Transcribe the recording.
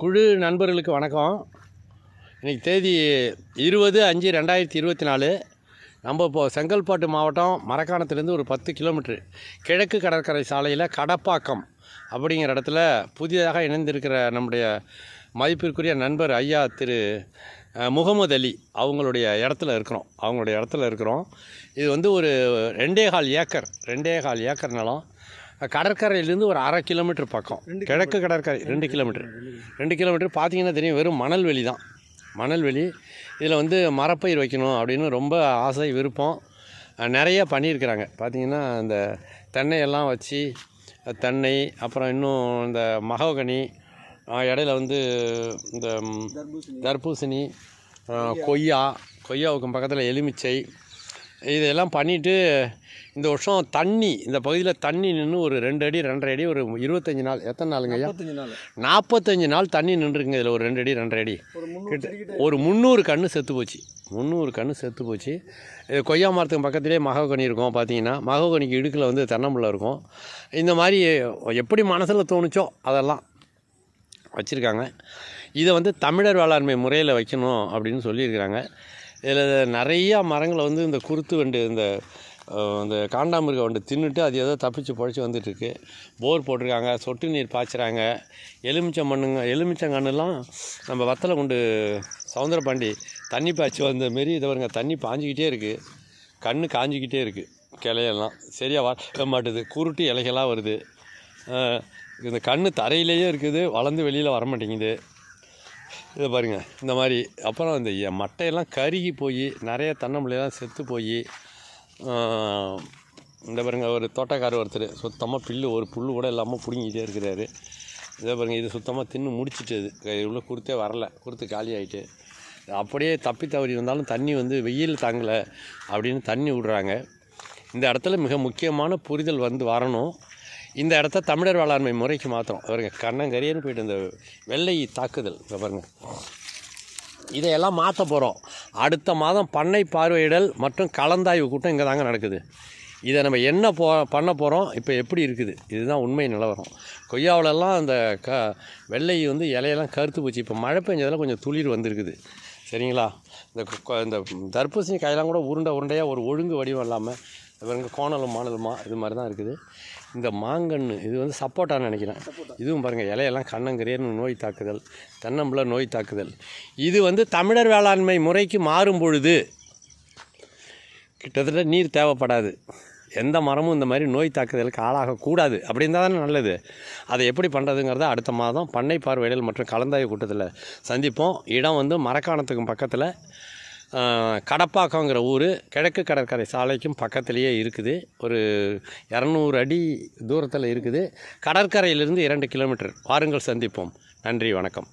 குழு நண்பர்களுக்கு வணக்கம். இன்றைக்கி தேதி இருபது அஞ்சு ரெண்டாயிரத்தி இருபத்தி நாலு. நம்ம இப்போது செங்கல்பாட்டு மாவட்டம் மரக்காணத்துலேருந்து ஒரு பத்து கிலோமீட்ரு கிழக்கு கடற்கரை சாலையில் கடப்பாக்கம் அப்படிங்கிற இடத்துல புதிதாக இணைந்திருக்கிற நம்முடைய மதிப்பிற்குரிய நண்பர் ஐயா திரு முகமது அலி அவங்களுடைய இடத்துல இருக்கிறோம். அவங்களுடைய இடத்துல இருக்கிறோம். இது வந்து ஒரு ரெண்டே கால் ஏக்கர் ரெண்டே கால் ஏக்கர் நிலம். கடற்கரையிலேருந்து ஒரு அரை கிலோமீட்டர் பக்கம். கிழக்கு கடற்கரை ரெண்டு கிலோமீட்டர். ரெண்டு கிலோமீட்டர் பார்த்தீங்கன்னா தெரியும் வெறும் மணல் வெளி தான். மணல் வெளி. இதில் வந்து மரப்பயிர் வைக்கணும் அப்படின்னு ரொம்ப ஆசை விருப்பம். நிறைய பண்ணியிருக்கிறாங்க. பார்த்தீங்கன்னா இந்த தென்னையெல்லாம் வச்சு தென்னை அப்புறம் இன்னும் இந்த மகோகனி இடையில வந்து இந்த தர்பூசணி. கொய்யா. கொய்யாவுக்கு பக்கத்தில் எலுமிச்சை. இதெல்லாம் பண்ணிவிட்டு இந்த வருஷம் தண்ணி இந்த பகுதியில் தண்ணி நின்று ஒரு ரெண்டு அடி ரெண்டரை அடி ஒரு இருபத்தஞ்சி நாள். எத்தனை நாளுங்க ஐயா? நாள். நாற்பத்தஞ்சு நாள் தண்ணி நின்றுருக்குங்க இதில் ஒரு ரெண்டு அடி ரெண்டரை அடி. ஒரு முந்நூறு கன்று செத்து போச்சு. முந்நூறு கன்று செத்து போச்சு. இது கொய்யா மரத்துக்கு பக்கத்துலேயே மகோகனி இருக்கும் பார்த்தீங்கன்னா மகோகனிக்கு இடுக்கில் வந்து தென்னம்பிள்ளை இருக்கும். இந்த மாதிரி எப்படி மனசில் தோணுச்சோ அதெல்லாம் வச்சுருக்காங்க. இதை வந்து தமிழர் வேளாண்மை முறையில் வைக்கணும் அப்படின்னு சொல்லியிருக்கிறாங்க. இதில் நிறையா மரங்களை வந்து இந்த குருத்து வண்டு இந்த இந்த காண்டாமிருக வண்டு தின்னுட்டு அது ஏதோ தப்பிச்சு பொழைச்சி வந்துட்டுருக்கு. போர் போட்டிருக்காங்க சொட்டு நீர் பாய்ச்சுறாங்க. எலுமிச்சம் மண்ணுங்க எலுமிச்சங்கன்னுலாம் நம்ம வத்தலை கொண்டு சவுந்தரபாண்டி தண்ணி பாய்ச்சி வந்த மாரி இதை வருங்க தண்ணி பாஞ்சிக்கிட்டே இருக்குது கண்ணு காஞ்சிக்கிட்டே இருக்குது கிளையெல்லாம். சரியாக வளர மாட்டுது குருட்டு இலைகளாக வருது. இந்த கண்ணு தரையிலேயே இருக்குது வளர்ந்து வெளியில் வர மாட்டேங்குது இதை பாருங்கள் இந்த மாதிரி அப்புறம் இந்த மட்டையெல்லாம் கருகி போய் நிறைய தன்னம்பிள்ளையெல்லாம் செத்து போய் இந்த பாருங்க ஒரு தோட்டக்காரர் ஒருத்தர் சுத்தமாக பில்லு ஒரு புல்லு கூட இல்லாமல் பிடுங்கிட்டே இருக்கிறாரு. இதை பாருங்கள் இது சுத்தமாக தின்னு முடிச்சிட்டது இவ்வளோ கொடுத்தே வரல. கொடுத்து காலி ஆகிட்டு அப்படியே தப்பி தவறி இருந்தாலும் தண்ணி வந்து வெயில் தாங்கலை அப்படின்னு தண்ணி விடுறாங்க. இந்த இடத்துல மிக முக்கியமான புரிதல் வந்து வரணும். இந்த இடத்த தமிழர் வேளாண்மை முறைக்கு மாத்திரம் பாருங்க கண்ணங்கரியன்னு போயிட்டு இந்த வெள்ளை தாக்குதல். பாருங்க. இதையெல்லாம் மாற்ற போகிறோம் அடுத்த மாதம் பண்ணை பார்வையிடல் மற்றும் கலந்தாய்வு கூட்டம் இங்கே தாங்க நடக்குது. இதை நம்ம என்ன போ பண்ண போகிறோம் இப்போ எப்படி இருக்குது? இதுதான் உண்மை நிலவரம். கொய்யாவிலலாம் அந்த க வெள்ளை வந்து இலையெல்லாம் கருத்து போச்சு. இப்போ மழை பெஞ்சதெல்லாம் கொஞ்சம் துளிர் வந்திருக்குது. சரிங்களா? இந்த இந்த தர்பூசணி காயெல்லாம் கூட உருண்டை உருண்டையாக ஒரு ஒழுங்கு வடிவம் இல்லாமல் பாருங்க கோணலும் மானலுமா இது மாதிரி தான் இருக்குது. இந்த மாங்கன்று இது வந்து சப்போட்டான்னு நினைக்கிறேன். இதுவும் பாருங்கள் இலையெல்லாம் கண்ணங்கரேன்னு நோய் தாக்குதல் தென்னம்பிள்ளை நோய் தாக்குதல். இது வந்து தமிழர் வேளாண்மை முறைக்கு மாறும் பொழுது கிட்டத்தட்ட நீர் தேவைப்படாது. எந்த மரமும் இந்த மாதிரி நோய் தாக்குதலுக்கு ஆளாகக்கூடாது அப்படி இருந்தால் தானே நல்லது. அதை எப்படி பண்ணுறதுங்கிறத அடுத்த மாதம் பண்ணை பார்வையிடல் மற்றும் கலந்தாய்வு கூட்டத்தில் சந்திப்போம். இடம் வந்து மரக்காணத்துக்கும் பக்கத்தில் கடப்பாக்கங்கிற ஊர் கிழக்கு கடற்கரை சாலைக்கும் பக்கத்துலேயே இருக்குது. ஒரு இரநூறு அடி தூரத்தில் இருக்குது. கடற்கரையிலிருந்து இரண்டு கிலோமீட்டர். வாருங்கள் சந்திப்போம். நன்றி வணக்கம்.